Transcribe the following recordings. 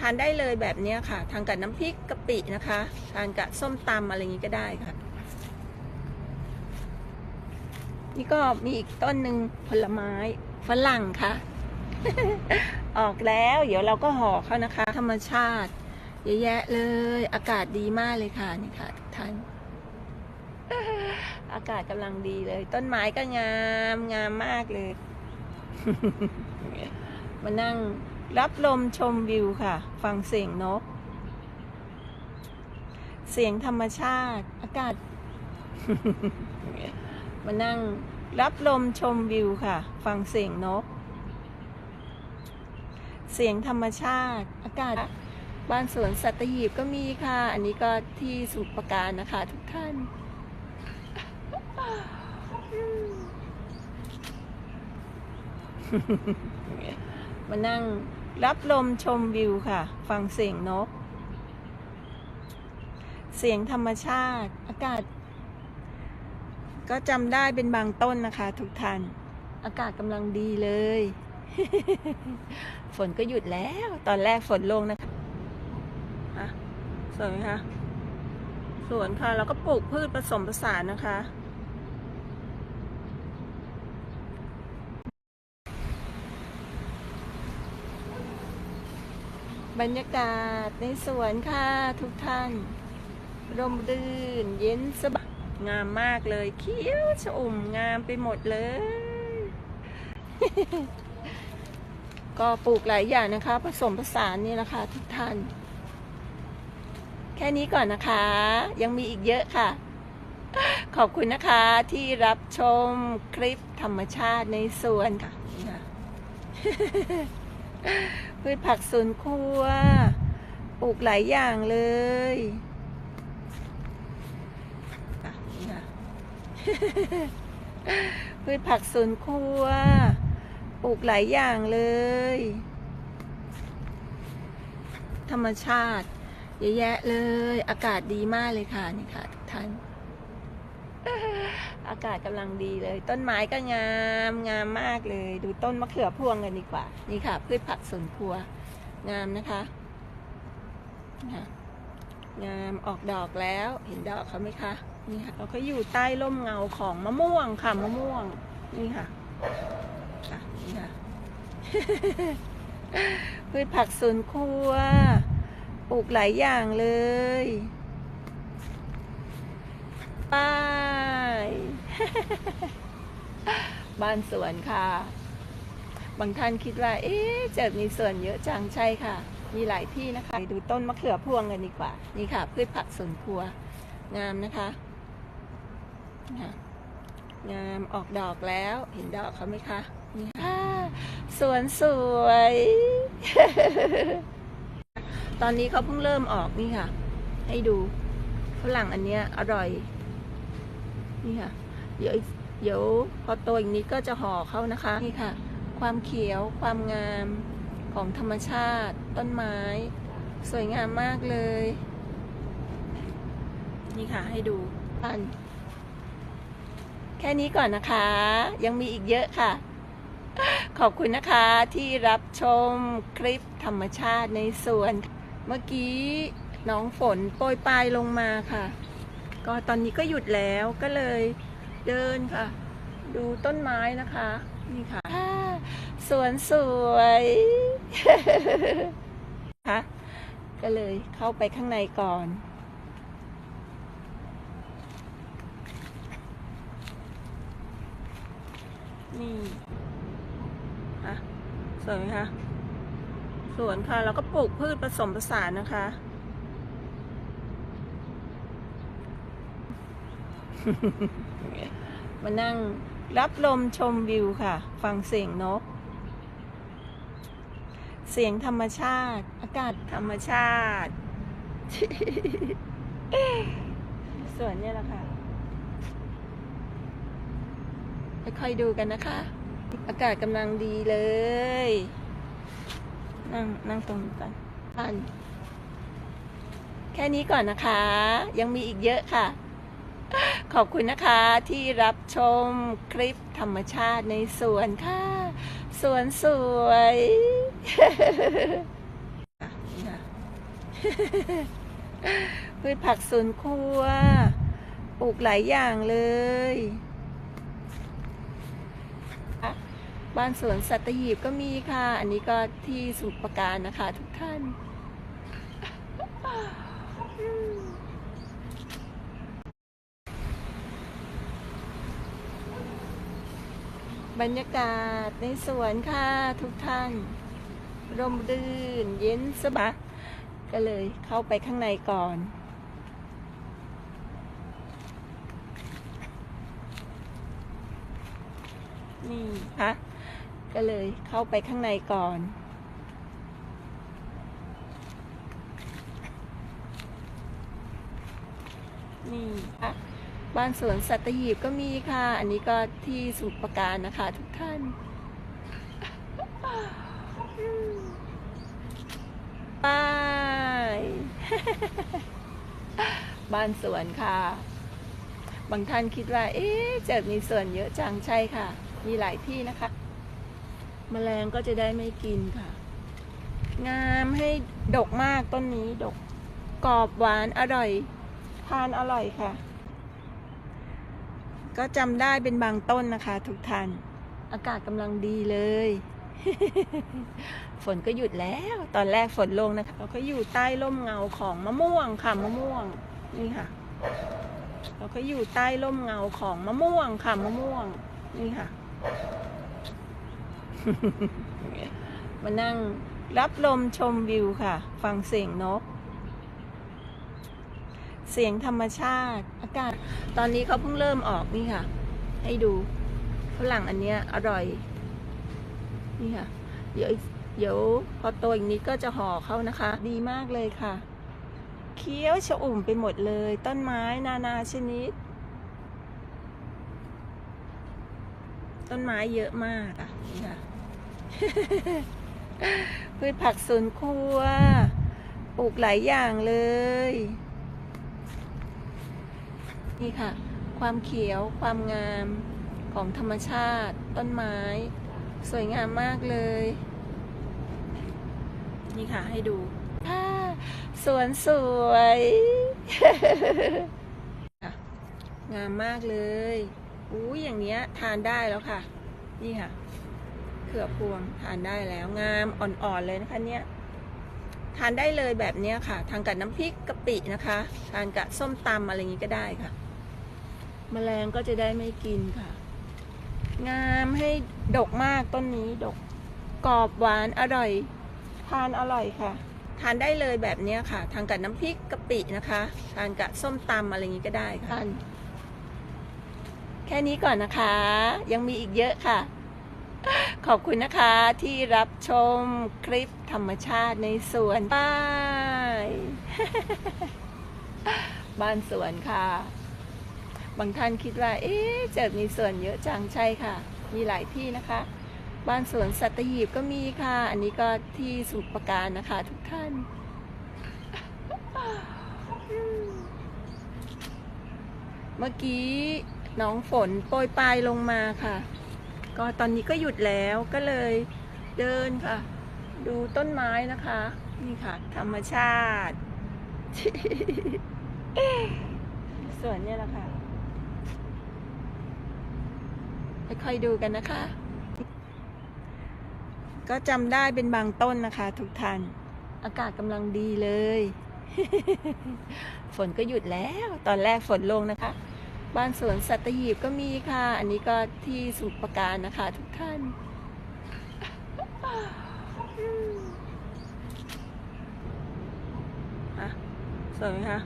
ทานได้เลยแบบนี้ค่ะ ทานกับน้ำพริกกะปินะคะ ทานกับส้มตำอะไรอย่างนี้ก็ได้ค่ะ นี่ก็มีอีกต้นหนึ่งผลไม้ฝรั่งค่ะ ออกแล้ว เดี๋ยวเราก็ห่อเขานะคะ ธรรมชาติเยอะแยะเลย อากาศดีมากเลยค่ะนี่ค่ะทุกท่านอากาศกำลังดีเลย ต้นไม้ก็งามงามมากเลย มานั่ง รับลมชมวิวค่ะ ฟังเสียงนก เสียงธรรมชาติ อากาศ มานั่งรับลมชมวิวค่ะ ฟังเสียงนก เสียงธรรมชาติ อากาศ บ้านสวนสัตหีบก็มีค่ะ อันนี้ก็ที่สุปราการนะคะทุกท่านมานั่ง รับลมชมวิวค่ะ ฟังเสียงนก เสียงธรรมชาติ อากาศ ก็จำได้เป็นบางต้นนะคะ ทุกท่าน อากาศกำลังดีเลย ฝนก็หยุดแล้ว ตอนแรกฝนลงนะคะสวยไหมคะสวนค่ะ แล้วก็ปลูกพืชผสมผสานนะคะ บรรยากาศในสวนค่ะทุกท่าน ร่มรื่นเย็นสบายงามมากเลยเขียวชอุ่มงามไปหมดเลย ก็ปลูกหลายอย่างนะคะ ผสมผสานนี่แหละค่ะทุกท่าน แค่นี้ก่อนนะคะ ยังมีอีกเยอะค่ะ ขอบคุณนะคะที่รับชมคลิปธรรมชาติในสวนค่ะนี่ค่ะ พืชผักสวนครัว ปลูกหลายอย่างเลยพืชผักสวนครัว ปลูกหลายอย่างเลย ธรรมชาติ เยอะแยะเลย อากาศดีมากเลยค่ะนี่ค่ะทุกท่าน อากาศกำลังดีเลย ต้นไม้ก็งามงามมากเลย ดูต้นมะเขือพวงกันดีกว่า นี่ค่ะ พืชผักสวนครัว งามนะคะงามออกดอกแล้วเห็นดอกเขาไหมคะ นี่ค่ะเราก็อยู่ใต้ร่มเงาของมะม่วงค่ะมะม่วง นี่ค่ะค่ะนี่ค่ะพืชผักสวนครัวปลูกหลายอย่างเลยป้า บ้านสวนค่ะ บางท่านคิดว่า เอ๊ะจิดมีสวนเยอะจังใช่ค่ะ มีหลายที่นะคะไปดูต้นมะเขือพวงกันดีกว่า นี่ค่ะ พืชผักสวนครัว งามนะคะนี่ค่ะงามออกดอกแล้ว เห็นดอกเขาไหมคะ นี่ค่ะ สวนสวย ตอนนี้เขาเพิ่งเริ่มออกนี่ค่ะ ให้ดูฝรั่งอันเนี้ยอร่อย นี่ค่ะ เดี๋ยวอีกเดี๋ยวพอโตอีกนิดก็จะห่อเขานะคะนี่ค่ะ ความเขียวความงามของธรรมชาติ ต้นไม้ สวยงามมากเลย นี่ค่ะให้ดูปันแค่นี้ก่อนนะคะ ยังมีอีกเยอะค่ะ ขอบคุณนะคะที่รับชมคลิปธรรมชาติในสวน เมื่อกี้น้องฝนโปรยปลายลงมาค่ะ ก็ตอนนี้ก็หยุดแล้วก็เลย เดินค่ะ ดูต้นไม้นะคะ นี่ค่ะสวนสวยค่ะก็เลยเข้าไปข้างในก่อนนี่อะสวยไหมคะสวนค่ะ แล้วก็ปลูกพืชผสมผสานนะคะ มานั่งรับลมชมวิวค่ะ ฟังเสียงนก เสียงธรรมชาติ อากาศธรรมชาติ สวนเนี่ยแหละค่ะค่อยๆดูกันนะคะ อากาศกำลังดีเลย นั่งนั่งตรงนี้ก่อนแค่นี้ก่อนนะคะ ยังมีอีกเยอะค่ะ ขอบคุณนะคะที่รับชมคลิปธรรมชาติในสวนค่ะสวนสวยพืชผักสวนครัวปลูกหลายอย่างเลย บ้านสวนสัตหีบก็มีค่ะ อันนี้ก็ที่สุปราการนะคะทุกท่าน บรรยากาศในสวนค่ะทุกท่าน ร่มรื่นเย็นสบายก็เลยเข้าไปข้างในก่อน นี่ค่ะก็เลยเข้าไปข้างในก่อนนี่ค่ะ บ้านสวนสัตหีบก็มีค่ะ อันนี้ก็ที่สมุทรปราการนะคะทุกท่านบายบ้านสวนค่ะ บางท่านคิดว่า เอ๊ะจะมีสวนเยอะจังใช่ค่ะ มีหลายที่นะคะแมลงก็จะได้ไม่กินค่ะ งามให้ดกมากต้นนี้ดกกรอบหวานอร่อย ทานอร่อยค่ะ ก็จำได้เป็นบางต้นนะคะทุกท่าน อากาศกำลังดีเลย ฝนก็หยุดแล้ว ตอนแรกฝนลงนะคะเราก็อยู่ใต้ร่มเงาของมะม่วงค่ะมะม่วงนี่ค่ะ เราก็อยู่ใต้ร่มเงาของมะม่วงค่ะมะม่วงนี่ค่ะ มานั่งรับลมชมวิวค่ะ ฟังเสียงนก เสียงธรรมชาติ อากาศ ตอนนี้เขาเพิ่งเริ่มออกนี่ค่ะ ให้ดูฝรั่งอันเนี้ยอร่อย นี่ค่ะ เดี๋ยวเดี๋ยวพอโตอีกนิดก็จะห่อเขานะคะ ดีมากเลยค่ะ เคี้ยวชอุ่มไปหมดเลย ต้นไม้นานาชนิด ต้นไม้เยอะมากอะนี่ค่ะพืชผักสวนครัว ปลูกหลายอย่างเลย นี่ค่ะ ความเขียวความงามของธรรมชาติ ต้นไม้ สวยงามมากเลย นี่ค่ะให้ดูค่ะสวนสวย งามมากเลยอู้อย่างเนี้ยทานได้แล้วค่ะ นี่ค่ะเขือพวงทานได้แล้วงามอ่อนๆเลยนะคะเนี่ยทานได้เลยแบบเนี้ยค่ะ ทานกับน้ำพริกกะปินะคะ ทานกับส้มตำอะไรอย่างนี้ก็ได้ค่ะ แมลงก็จะได้ไม่กินค่ะ งามให้ดกมากต้นนี้ดกกรอบหวานอร่อย ทานอร่อยค่ะ ทานได้เลยแบบเนี้ยค่ะ ทานกับน้ำพริกกะปินะคะ ทานกับส้มตำอะไรอย่างนี้ก็ได้ค่ะ แค่นี้ก่อนนะคะ ยังมีอีกเยอะค่ะ ขอบคุณนะคะที่รับชมคลิปธรรมชาติในสวนบ้ายบ้านสวนค่ะ บางท่านคิดว่า เอ๊ะจะมีส่วนเยอะจังใช่ค่ะ มีหลายที่นะคะ บ้านสวนสัตหีบก็มีค่ะ อันนี้ก็ที่สมุทรปราการนะคะทุกท่าน เมื่อกี้น้องฝนโปรยปลายลงมาค่ะ ก็ตอนนี้ก็หยุดแล้วก็เลยเดินค่ะ ดูต้นไม้นะคะ นี่ค่ะ ธรรมชาติส่วนเนี่ยแหละค่ะ ค่อยๆดูกันนะคะ ก็จำได้เป็นบางต้นนะคะ ทุกท่าน อากาศกำลังดีเลย ฝนก็หยุดแล้ว ตอนแรกฝนลงนะคะ บ้านสวนสัตหีบก็มีค่ะ อันนี้ก็ที่สมุทรปราการนะคะ ทุกท่านอะสวยไหมคะ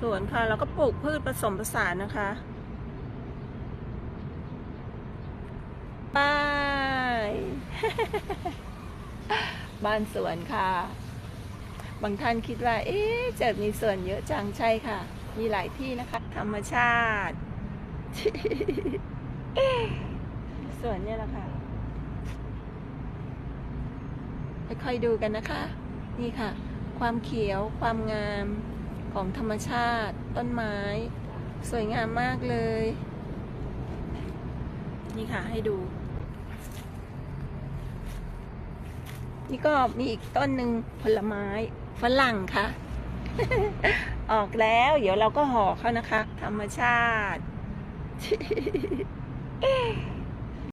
สวนค่ะ แล้วก็ปลูกพืชผสมผสานนะคะ บ้าย บ้านสวนค่ะ บางท่านคิดว่า เอ๊ะจะมีสวนเยอะจังใช่ค่ะ มีหลายที่นะคะ ธรรมชาติ สวนเนี่ยแหละค่ะค่อยๆดูกันนะคะ นี่ค่ะ ความเขียวความงามของธรรมชาติ ต้นไม้ สวยงามมากเลย นี่ค่ะให้ดู นี่ก็มีอีกต้นหนึ่งผลไม้ฝรั่งค่ะ ออกแล้ว เดี๋ยวเราก็ห่อเขานะคะ ธรรมชาติ